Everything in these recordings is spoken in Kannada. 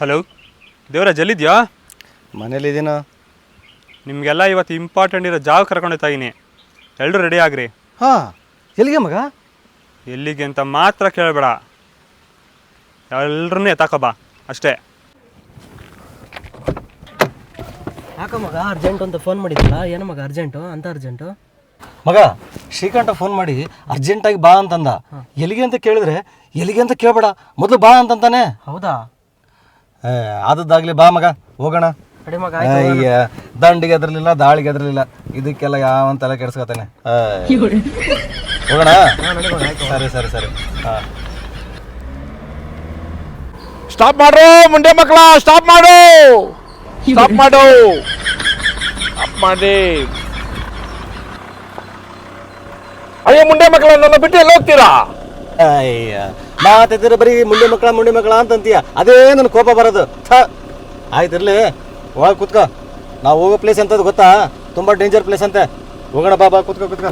ಹಲೋ ದೇವರಾಜ್ ಎಲ್ಲಿದ್ಯಾ ಮನೇಲಿದ್ದೀನ? ನಿಮಗೆಲ್ಲ ಇವತ್ತು ಇಂಪಾರ್ಟೆಂಟ್ ಇರೋ ಜಾಗ ಕರ್ಕೊಂಡೋಗ್ತಾ ಇದ್ದೀನಿ ಇದೀನಿ. ಎಲ್ಲರೂ ರೆಡಿ ಆಗ್ರಿ? ಹಾಂ ಎಲ್ಲಿಗೆ ಮಗ? ಎಲ್ಲಿಗೆ ಅಂತ ಮಾತ್ರ ಕೇಳಬೇಡ. ಎಲ್ಲರನ್ನೇ ಎತ್ತಾಕಬ್ಬ ಅಷ್ಟೇ. ಯಾಕ ಮಗ ಅರ್ಜೆಂಟ್ ಅಂತ ಫೋನ್ ಮಾಡಿದ್ರಲ್ಲ ಏನು ಮಗ ಅರ್ಜೆಂಟು ಅಂತ ಅರ್ಜೆಂಟು ಮಗ ಶ್ರೀಕಂಠ ಫೋನ್ ಮಾಡಿ ಅರ್ಜೆಂಟಾಗಿ ಬಾ ಅಂತಂದ. ಎಲ್ಲಿಗೆ ಅಂತ ಕೇಳಿದ್ರೆ ಎಲ್ಲಿಗೆ ಅಂತ ಕೇಳಬೇಡ. ಮೊದಲು ಬಾ ಅಂತಂತಾನೆ. ಹೌದಾ? ಆದದ್ದಾಗ್ಲಿ ಬಾ ಮಗ ಹೋಗೋಣ. ಅಡಿ ಮಗ ಅಯ್ಯ ದಂಡಿಗೆ ಎದ್ರಲಿಲ್ಲ ದಾಳಿಗೆ ಎದ್ರಲಿಲ್ಲ ಇದಕ್ಕೆಲ್ಲ ಯಾವ ತಲೆ ಕೆಡ್ಸ್ಕೊತಾನೆ? ಹೋಗೋಣ? ಸರಿ ಸರಿ ಸರಿ. ಹಾಂ. ಸ್ಟಾಪ್ ಮಾಡು ಮುಂಡೆ ಮಕ್ಕಳ ಸ್ಟಾಪ್ ಮಾಡು. ಸ್ಟಾಪ್ ಮಾಡು. ಸ್ಟಾಪ್ ಮಾಡಿ. ಅಯ್ಯೋ ಮುಂಡೆ ಮಕ್ಕಳ ನನ್ನ ಬಿಟ್ಟು ಎಲ್ಲ ಹೋಗ್ತೀರಾ? ಅಯ್ಯ. ಮಾತಿದ್ರೆ ಬರೀ ಮುಂಡೆ ಮಕ್ಕಳ ಮುಂಡೆ ಮಕ್ಕಳ ಅಂತಂತೀಯ. ಅದೇ ನನ್ನ ಕೋಪ ಬರೋದು. ಆಯ್ತಿರ್ಲಿ ಹೋಗ ಕುತ್ಕೋ. ನಾವು ಹೋಗೋ ಪ್ಲೇಸ್ ಎಂತದ್ದು ಗೊತ್ತಾ? ತುಂಬ ಡೇಂಜರ್ ಪ್ಲೇಸ್ ಅಂತೆ. ಹೋಗೋಣ ಬಾ ಬಾ, ಕುತ್ಕೋ ಕುತ್ಕೋ.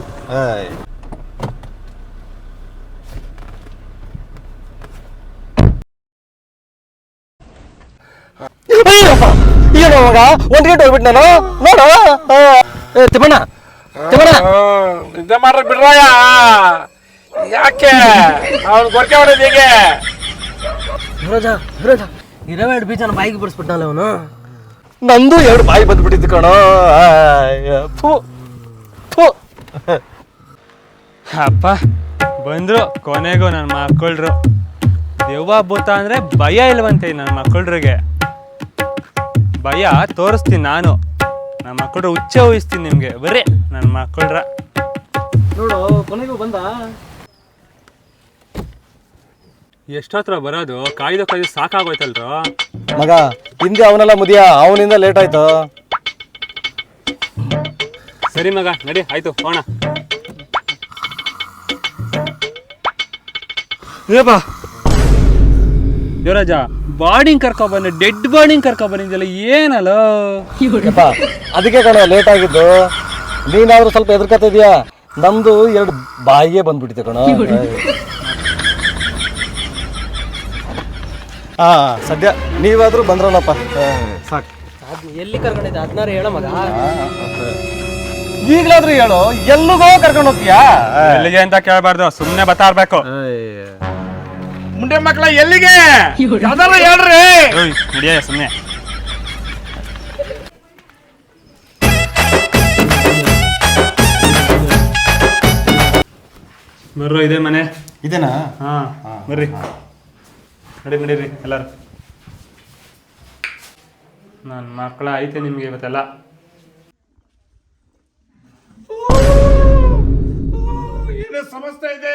ಅಯ್ಯಪ್ಪ! ಏನೋ ಗಂಟೆ ನಾನು? ನೋಡ. ತಿಮ್ಮಣ್ಣ ತಿಮ್ಮಣ್ಣ ಯಾಕೆ? ಅವ್ನು ಗೊರಕೆ ಹೊಡೋದು ಹೇಗೆ. ಯುವರಾಜ ಯುವರಾಜ ಇರವೇ ಎರಡು ಬೀಜನ ಬಾಯಿಗೆ ಬಿಡಿಸ್ಬಿಟ್ನಲ್ಲ ಅವನು? ನಂದು ಎರಡು ಬಾಯಿ ಬಂದ್ಬಿಟ್ಟಿದ್ದು ಕಣೋ. ಫು ಅಪ್ಪ ಬಂದ್ರು. ಕೊನೆಗೂ ನನ್ನ ಮಕ್ಕಳ್ರು ದೆವ್ವ ಭೂತ ಅಂದರೆ ಭಯ ಇಲ್ವಂತೆ ನನ್ನ ಮಕ್ಕಳ್ರಿಗೆ ಭಯ ತೋರಿಸ್ತೀನಿ ನಾನು. ನನ್ನ ಮಕ್ಕಳ್ರ ಹುಚ್ಚೆ ಊಹಿಸ್ತೀನಿ ನಿಮಗೆ. ಬರ್ರಿ ನನ್ನ ಮಕ್ಕಳ್ರ ನೋಡು ಕೊನೆಗೂ ಬಂದ? ಎಷ್ಟೊತ್ತರ ಬರೋದು? ಕಾಯ್ದು ಕಾಯ್ದು ಸಾಕಾಗೋಯ್ತಲ್ರೋ? ಮಗ ಹಿಂದೆ ಅವನೆಲ್ಲ ಮುದಿಯ? ಅವನಿಂದ ಲೇಟ್ ಆಯ್ತು. ಸರಿ ಮಗ ನಡಿ ಆಯ್ತು ಹೋಣ. ಬಾ ಯುವರಾಜ ಬಾಡಿಂಗ್ ಬನ್ನಿ ಡೆಡ್ ಬಾಡಿಂಗ್ ಕರ್ಕೊಬಂದಿದ್ದಲ್ಲ ಏನಲ್ಲ? ಯಪ್ಪ ಅದಕ್ಕೆ ಕಣ ಲೇಟ್ ಆಗಿದ್ದು. ನೀನಾದ್ರೂ ಸ್ವಲ್ಪ ಎದುರ್ಕತ್ತಿದ್ಯಾ ನಮ್ದು ಎರಡು ಬಾಯಿಗೆ ಬಂದ್ಬಿಟ್ಟಿದೆ ಕಣ. ಹಾ ಸದ್ಯ ನೀವಾದ್ರೂ ಬಂದ್ರಲ್ಲಪ್ಪ. ಸಾಕು. ಎಲ್ಲಿ ಕರ್ಕೊಂಡಿದ್ದೆ? ಹದಿನಾರು ಹೇಳ ಮಗ. ಈಗಲಾದ್ರೂ ಹೇಳು? ಎಲ್ಲಿಗೋ ಕರ್ಕೊಂಡು ಹೋಗ್ತೀಯಾ? ಎಲ್ಲಿಗೆ ಅಂತ ಕೇಳಬಾರ್ದು ಸುಮ್ಮನೆ ಬತ್ತಾ ಇರ್ಬೇಕು ಮುಂಡೆ ಮಕ್ಕಳ ಎಲ್ಲಿಗೆ? ಯಾವ್ದಾರ ಹೇಳ್ರಿ. ನಡಿಯ ಸುಮ್ಮನೆ ಬರ್ರೋ ಇದೆ ಮನೆ. ಇದೇನಾ? ಹಾ ಬರ್ರಿ ನಡಿ ನಡೀರಿ ಎಲ್ಲರೂ. ನನ್ನ ಮಕ್ಕಳ ಐತೆ ನಿಮಗೆ ಇವತ್ತೆಲ್ಲ. ಏನು ಸಮಸ್ಯೆ ಇದೆ?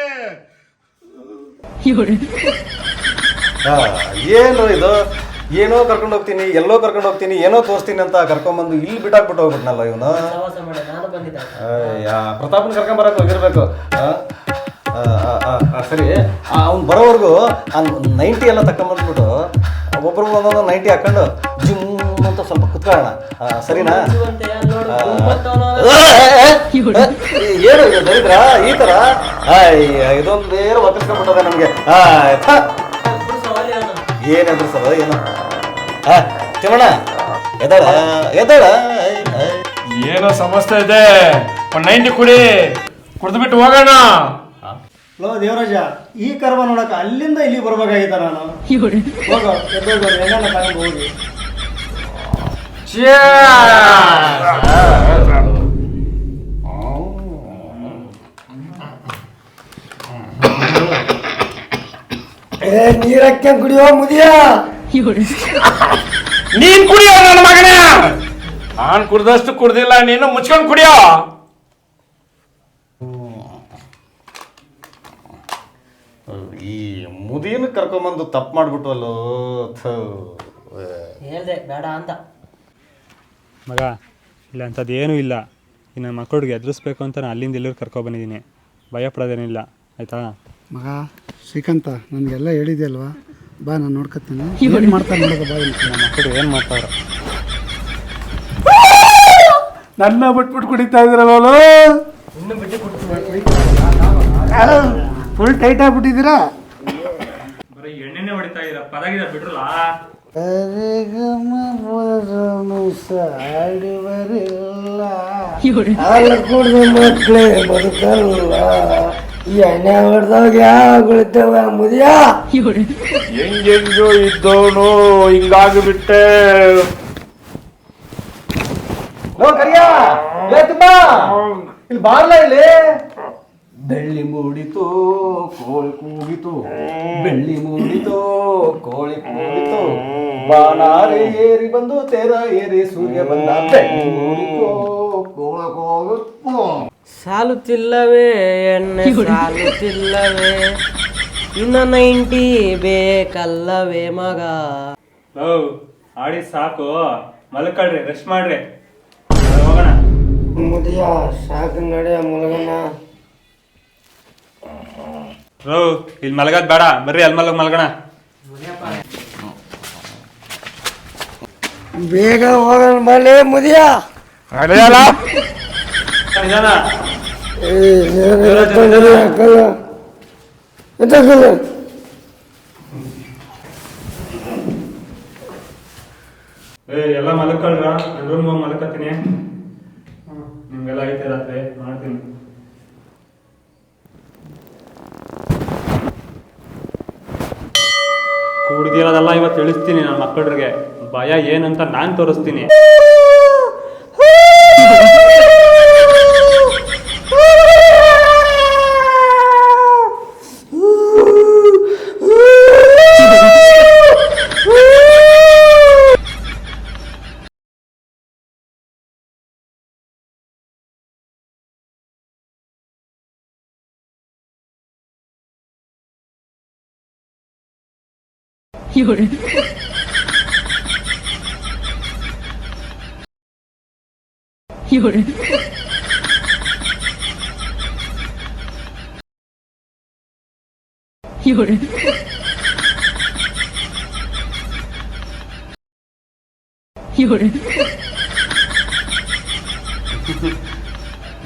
ಹಾ, ಏನು ಇದು? ಏನೋ ಕರ್ಕೊಂಡು ಹೋಗ್ತೀನಿ ಎಲ್ಲೋ ಕರ್ಕೊಂಡು ಹೋಗ್ತೀನಿ ಏನೋ ತೋರಿಸ್ತೀನಿ ಅಂತ ಕರ್ಕೊಂಡ್ಬಂದು ಇಲ್ಲಿ ಬಿಟ್ಟಾಕ್ಬಿಟ್ಟು ಹೋಗ್ಬಿಟ್ನಲ್ಲ ಇವನು? ಪ್ರವಾಸ ಮಾಡಿ ನಾನು ಬಂದಿದ್ದೆ. ಅಯ್ಯ, ಪ್ರತಾಪನ್ ಕರ್ಕೊಂಡ್ ಬರಕ್ ಹೋಗಿರ್ಬೇಕು. ಆ? ಆ, ಆ, ಆ, ಆ, ಸರಿ ಅವ್ನು ಬರೋವರೆಗೂ ಆ ನೈಂಟಿ ಎಲ್ಲ ತಕೊಂಬಂದ್ಬಿಟ್ಟು ಒಬ್ಬರು ಒಂದೊಂದು ನೈಂಟಿ ಹಾಕೊಂಡು ಜಿಮ್ ಅಂತ ಸ್ವಲ್ಪ ಕುತ್ಕೊಳ್ಳೋಣ. ಸರಿನಾ. ಏನು ದರಿದ್ರ? ಈ ಥರ ಇದೊಂದು ಬೇರೆ ನಮಗೆ. ಏನಾದ್ರು ಸರ್. ಏನು ಆ, ತಿಮ್ಮಣ್ಣ ಎದ್ದಾಳ? ಎದಳ ಏನೋ ಸಮಸ್ಯೆ ಇದೆ. ಒಂದು ನೈಂಟಿ ಕುಡಿ. ಕುಡಿದ್ಬಿಟ್ಟು ಹೋಗೋಣ. ಲೋ ದೇವರಾಜ ಈ ಕರ್ಮ ನೋಡಕ ಅಲ್ಲಿಂದ ಇಲ್ಲಿ ಬರ್ಬೇಕಾಗಿತ್ತ ನಾನು. ಎದ್ದೋಗೋ ಹೋಗಿ ಏ ನೀರಕ್ಕೆ ಕುಡಿಯೋ ಮುದಿಯ? ನೀನ್ ಕುಡಿಯೋ ನನ್ನ ಮಗನೇ. ನಾನ್ ಕುಡ್ದಷ್ಟು ಕುಡ್ದಿಲ್ಲ ನೀನು ಮುಚ್ಕೊಂಡ್ ಕುಡಿಯೋ. ಈ ಮುದಿನ ಕರ್ಕೊಂಬಂದು ತಪ್ಪು ಮಾಡ್ಬಿಟ್ವಲ್ಲೋ. ಹೇಳ್ದೆ ಬೇಡ ಅಂತ. ಮಗ ಇಲ್ಲ ಅಂಥದ್ದು ಏನೂ ಇಲ್ಲ. ಇನ್ನು ನನ್ನ ಮಕ್ಕಳಿಗೆ ಎದುರಿಸ್ಬೇಕು ಅಂತ ನಾನು ಅಲ್ಲಿಂದ ಎಲ್ಲರೂ ಕರ್ಕೊಬಂದಿದ್ದೀನಿ ಭಯ ಪಡೋದೇನಿಲ್ಲ ಆಯಿತಾ? ಮಗ ಶ್ರೀಕಾಂತ ನನಗೆಲ್ಲ ಹೇಳಿದೆಯಲ್ವಾ? ಬಾ ನಾನು ನೋಡ್ಕೊತೀನಿ ಏನು ಮಾಡ್ತಾರೆ ನೋಡೋದು ಬಾ ಇಲ್ಲಿ. ನಮ್ಮ ಮಕ್ಕಳು ಏನು ಮಾಡ್ತಾರೆ ನನ್ನ ಬಿಟ್ಬಿಟ್ಟು ಕುಡಿತಾ ಇದ್ರಲ್ಲ ಇನ್ನು ಬಿಟ್ಟು ಕೊಡ್ತೀನಿ. ಫುಲ್ ಟೈಟ್ ಆಗ್ಬಿಟ್ಟಿದ್ದೀರಾ? ಬರೀ ಎಣ್ಣೆನೇ ಹೊಡಿತಾ ಇದ್ದೀರಾ? ಪದಾಗಿದ ಬಿಡ್ರಲ್ಲ. ಹಾಲು ಕುಡ್ದು ಮಕ್ಕಳೇ ಬದುಕಲ್ಲ ಎಣ್ಣೆ ಹೊಡೆದಾಗ ಯಾವ ಕುಳಿತವ ಮುದಿಯ ಹೆಂಗೆಂಗೋ ಇದ್ದವನು ಹಿಂಗಾಗ್ಬಿಟ್ಟೆ. ಲೋ ಕರಿಯ ಲೇ ತುಂಬ. ಇಲ್ಲಿ ಬಾರ್ಲ ಇಲ್ಲಿ? ಬೆಳ್ಳಿ ಮೂಡಿತು ಕೋಳಿ ಕೂಗಿತು ಬೆಳ್ಳಿ ಮೂಡಿತು ಕೋಳಿ ಕೂಗಿತು ಬಾನಾರೆ ಏರಿ ಬಂದು ತೇರ ಏರಿ ಸೂರ್ಯ ಬಂದ ಬೆಳ್ಳಿ ಮೂಡಿತು ಕೋಳ ಕೂಗಿತು ಸಾಲುತ್ತಿಲ್ಲವೇ ಎಣ್ಣೆ ಸಾಲುತ್ತಿಲ್ಲವೇ ಇನ್ನ ನೈಂಟಿ ಬೇಕಲ್ಲವೇ ಮಗ. ಆಡಿ ಸಾಕು ಮಲ್ಕೊಳ್ರಿ ರೆಸ್ಟ್ ಮಾಡ್ರಿ. ಹೋಗೋಣ. ಮುದಿಯ ಸಾಕು ನಡೆ ಮುಲಗನ ಲೋ ಇಲ್ಲಿ ಮಲಗೋದ್ ಬೇಡ. ಬರ್ರಿ ಅಲ್ಲಿ ಮಲಗ ಮಲಗೋಣ. ಬೇಗ ಹೋಗೋಣ ಬಲೆ ಮುದಿಯ. ಅಡೆಯಲ್ಲ ನಿಜಾನ ಏ ಎಲ್ಲ ಮಲ್ಕೊಳ್ರ ನನ್ನ ರೂಮ್ ಮಲ್ಕತ್ತೀನಿ ನಿಮ್ಗೆಲ್ಲ ಐತೆ ರಾತ್ರಿ. ಮಾಡ್ತೀನಿ. ಕುಡ್ದಿರೋದೆಲ್ಲ ಇವತ್ತು ತಿಳಿಸ್ತೀನಿ ನನ್ನ ಮಕ್ಕಳಿಗೆ. ಭಯ ಏನಂತ ನಾನು ತೋರಿಸ್ತೀನಿ.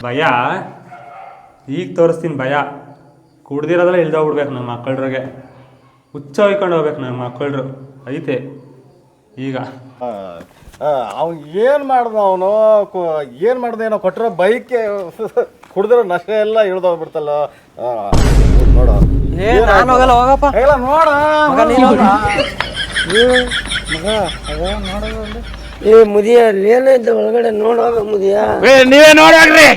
ಭಯ ಈಗ ತೋರಿಸ್ತೀನಿ ಭಯ. ಕುಡ್ದಿರೋದೆಲ್ಲ ಇಳ್ದೋಗ್ಬಿಡ್ಬೇಕು ನಮ್ಮ ಮಕ್ಕಳ್ರಿಗೆ ಹುಚ್ಚ ಹೊಯ್ಕೊಂಡು ಹೋಗ್ಬೇಕು ನಮ್ಮ ಮಕ್ಕಳು ಐತೆ. ಈಗ. ಅವ್ನು ಏನು ಮಾಡ್ದ ಅವನು? ಏನು ಮಾಡ್ದೆ ಏನೋ ಕೊಟ್ಟರೆ ಬೈಕ್ಗೆ ಕುಡಿದ್ರೆ ನಶೆ ಎಲ್ಲ ಇಳ್ದೋಗ್ಬಿಡ್ತಲ್ಲ. ನೋಡು. ಏ ನಾನು ಹೋಗಲ್ಲ ಹೋಗಪ್ಪ. ಎಲ್ಲ ನೋಡ. ಏ ಮುದಿಯ ಏನೈತೆ ಒಳಗಡೆ ನೋಡೋಗ ಮುದಿಯ? ನೀವೇ ನೋಡ್ರಿ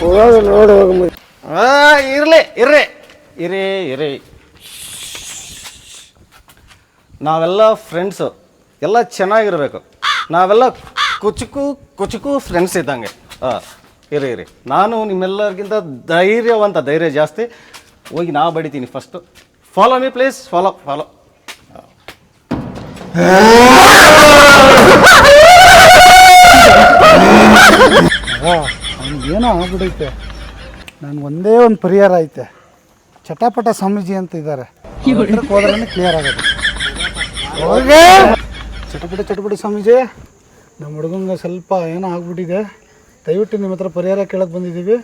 ಹೋಗ ನೋಡುವಾಗ ಮುದಿ ಇರ್ಲಿ ಇರ್ರಿ. ಇರಿ ಇರಿ. ನಾವೆಲ್ಲ ಫ್ರೆಂಡ್ಸು ಎಲ್ಲ ಚೆನ್ನಾಗಿರಬೇಕು. ನಾವೆಲ್ಲ ಕುಚುಕು ಕುಚುಕು ಫ್ರೆಂಡ್ಸ್ ಇದ್ದಂಗೆ. ಹಾಂ ಇರಿ ಇರಿ. ನಾನು ನಿಮ್ಮೆಲ್ಲರಿಗಿಂತ ಧೈರ್ಯವಂತ ಧೈರ್ಯ ಜಾಸ್ತಿ. ಹೋಗಿ ನಾ ಬಡಿತೀನಿ first follow me please follow follow ಏನೋ ಆಗ್ಬಿಡೈತೆ ನನ್ಗೆ ಒಂದೇ ಒಂದು ಪರಿಹಾರ ಐತೆ. ಚಟಪಟ ಸ್ವಾಮೀಜಿ ಅಂತ ಇದ್ದಾರೆ ಹೋದ್ರೆ ಕ್ಲಿಯರ್ ಆಗೋದು. ಚಟಪಟ ಚಟಪಟ ಸ್ವಾಮೀಜಿ, ನಮ್ಮ ಹುಡುಗಂಗೆ ಸ್ವಲ್ಪ ಏನೋ ಆಗ್ಬಿಟ್ಟಿದೆ. ದಯವಿಟ್ಟು ನಿಮ್ಮ ಹತ್ರ ಪರಿಹಾರ ಕೇಳಕ್ಕೆ ಬಂದಿದ್ದೀವಿ.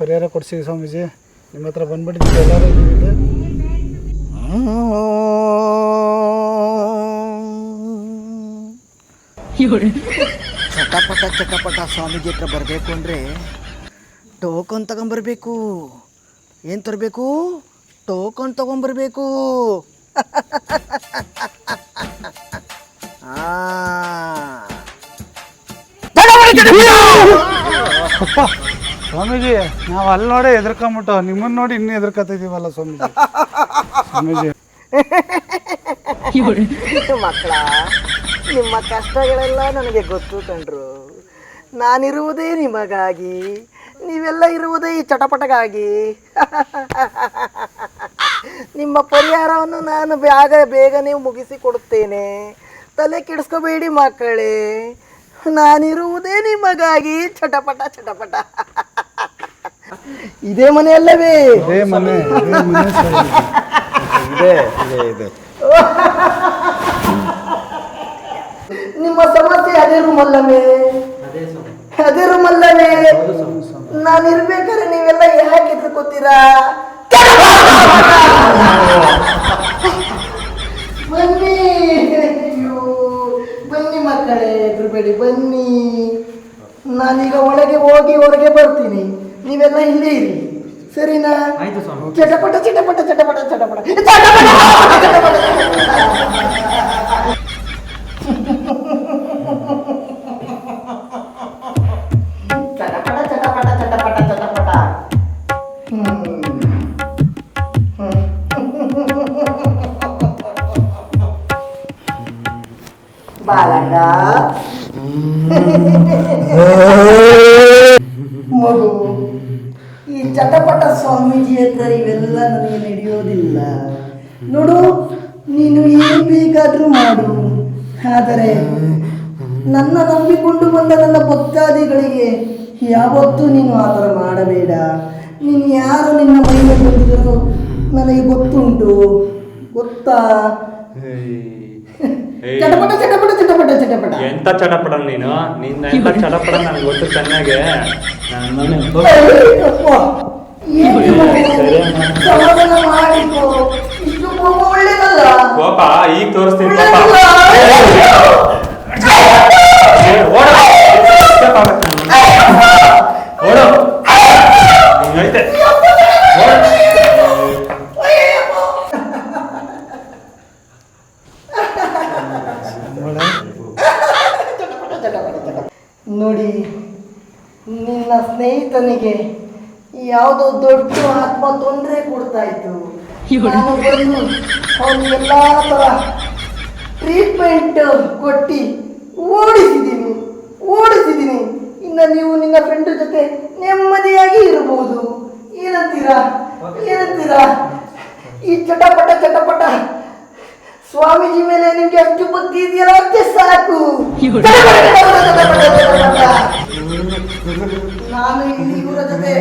ಪರಿಹಾರ ಕೊಡ್ಸಿ ಸ್ವಾಮೀಜಿ. ನಿಮ್ಮ ಹತ್ರ ಬಂದ್ಬಿಟ್ಟಿದ್ದೀವಿ ಎಲ್ಲರೂ ಇದ್ದೀವಿ ಚಟಪಟ ಚಟಪಟ ಸ್ವಾಮೀಜಿ ಹತ್ರ ಬರಬೇಕು ಅಂದರೆ ಟೋಕನ್ ತಗೊಂಬರ್ಬೇಕು. ಏನು ತರಬೇಕು? ಟೋಕನ್ ತಗೊಂಬರ್ಬೇಕು. ಸ್ವಾಮೀಜಿ ನಾವು ಅಲ್ಲಿ ನೋಡಿ ಎದ್ರಕೊಂಬಿಟ್ಟು ನಿಮ್ಮನ್ನ ನೋಡಿ ಇನ್ನೂ ಎದ್ರಕತ್ತಿದೀವಲ್ಲ ಸ್ವಾಮೀಜಿ. ಸ್ವಾಮೀಜಿ. ಮಕ್ಕಳ ನಿಮ್ಮ ಕಷ್ಟಗಳೆಲ್ಲ ನನಗೆ ಗೊತ್ತು ಕಂಡ್ರು ನಾನಿರುವುದೇ ನಿಮಗಾಗಿ. ನೀವೆಲ್ಲ ಇರುವುದೇ ಈ ಚಟಪಟಗಾಗಿ. ನಿಮ್ಮ ಪರಿಹಾರವನ್ನು ನಾನು ಬೇಗ ಬೇಗನೆ ಮುಗಿಸಿ ಕೊಡುತ್ತೇನೆ ತಲೆ ಕೆಡಿಸ್ಕೋಬೇಡಿ ಮಕ್ಕಳೇ. ನಾನಿರುವುದೇ ನಿಮಗಾಗಿ ಚಟಪಟ ಚಟಪಟ. ಇದೇ ಮನೆಯಲ್ಲವೇ ಇದೇ ಮನೆ ಇದೇ ಮನೆ ಸ್ವಾಮೀಜಿ. ಇದೆ. ಇದೆ ಇದೆ ನಿಮ್ಮ ಸಮಸ್ಯೆ ಅದೇ ರೂಮಲ್ಲವೇ ಅದೇ ರೂಮಲ್ಲವೇ ನಾನು ಇರ್ಬೇಕಾದ್ರೆ ನೀವೆಲ್ಲ ಯಾಕೆ ಹೆದರ್ಕೋತೀರಾ? ಬನ್ನಿ. ಬನ್ನಿ ಮಕ್ಕಳೇ ಎದುರುಬೇಡಿ ಬನ್ನಿ. ನಾನೀಗ ಒಳಗೆ ಹೋಗಿ ಹೊರಗೆ ಬರ್ತೀನಿ. ನೀವೆಲ್ಲ ಇಲ್ಲೇ ಇರಿ. ಸರಿನಾ? ಚಟಪಟ ಚಟಪಟ ಚಟಪಟ. ಚಟಪಟ ಚಟಪಟ ಚಟಪಟ. ಮಗು ಈ ಚಟಪಟ ಸ್ವಾಮೀಜಿ ಹತ್ರ ಇವೆಲ್ಲ ನನಗೆ ನಡೆಯೋದಿಲ್ಲ. ನೋಡು ನೀನು ಏನು ಬೇಕಾದರೂ ಮಾಡು. ಆದರೆ ನನ್ನ ನಂಬಿಕೊಂಡು ಬಂದ ನನ್ನ ಭಕ್ತಾದಿಗಳಿಗೆ ಯಾವತ್ತೂ ನೀನು ಆ ಥರ ಮಾಡಬೇಡ. ನೀನು ಯಾರು ನಿನ್ನ ಮೈಗೆ ಬಂದಿದ್ರು ನನಗೆ ಗೊತ್ತುಂಟು. ಗೊತ್ತಾ? ಚಟಪಟ ಚಟಪಟ ಚಟಪಟ ಚಟಪಟ. ಎಂತ ಚಟಪಡ ನೀನು? ನಿನ್ನ ಎಂತ ಚಟಪಡ ನನಗೆ ಗೊತ್ತು ಚೆನ್ನಾಗೆ. ನಾನು ನೋಡಿ ನಿನ್ನ ಸ್ನೇಹಿತನಿಗೆ ಯಾವುದೋ ದೊಡ್ಡ ಆತ್ಮ ತೊಂದರೆ ಕೊಡ್ತಾ ಇತ್ತು ನಾನು ಬಂದು ಥರ ಟ್ರೀಟ್ಮೆಂಟ್ ಕೊಟ್ಟು ಓಡಿಸಿದ್ದೀನಿ ಓಡಿಸಿದ್ದೀನಿ ಇನ್ನು ನೀವು ನಿನ್ನ ಫ್ರೆಂಡ್ ಜೊತೆ ನೆಮ್ಮದಿಯಾಗಿ ಇರಬಹುದು ಏನಂತೀರಾ? ಏನಂತೀರಾ? ಈ ಚಟಪಟ ಚಟಪಟ. ಸ್ವಾಮೀಜಿ ಮೇಲೆ ನಿಮ್ಗೆ ಅಷ್ಟು ಬುದ್ಧಿ ಇದೆಯಲ್ಲ ಅಷ್ಟೇ ಸಾಕು ನಾನು ಇಲ್ಲಿ ಇವರ ಜೊತೆ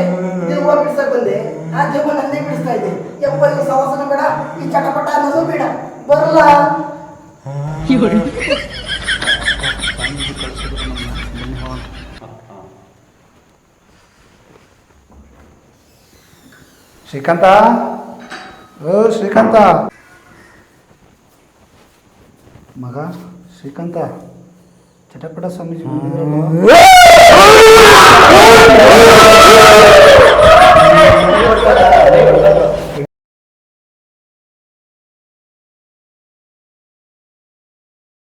ದೆವ್ವ ಬಿಡ್ಸಕ್ ಬಂದೆ ಆ ದೆವ್ವ ನನ್ನೇ ಬಿಡಿಸ್ತಾ ಇದೆ ಯಪ್ಪ ಈ ಸವಾಸನ ಬೇಡ ಈ ಚಟಪಟ ಅನ್ನೋದು ಬೇಡ ಬರಲ್ಲ ಶ್ರೀಕಾಂತ ಓ ಶ್ರೀಕಾಂತ ಮಗ ಶ್ರೀಕಾಂತ ಚಟಪಟ ಸ್ವಾಮೀಜಿ ಬಂದಿದ್ರಲ್ಲ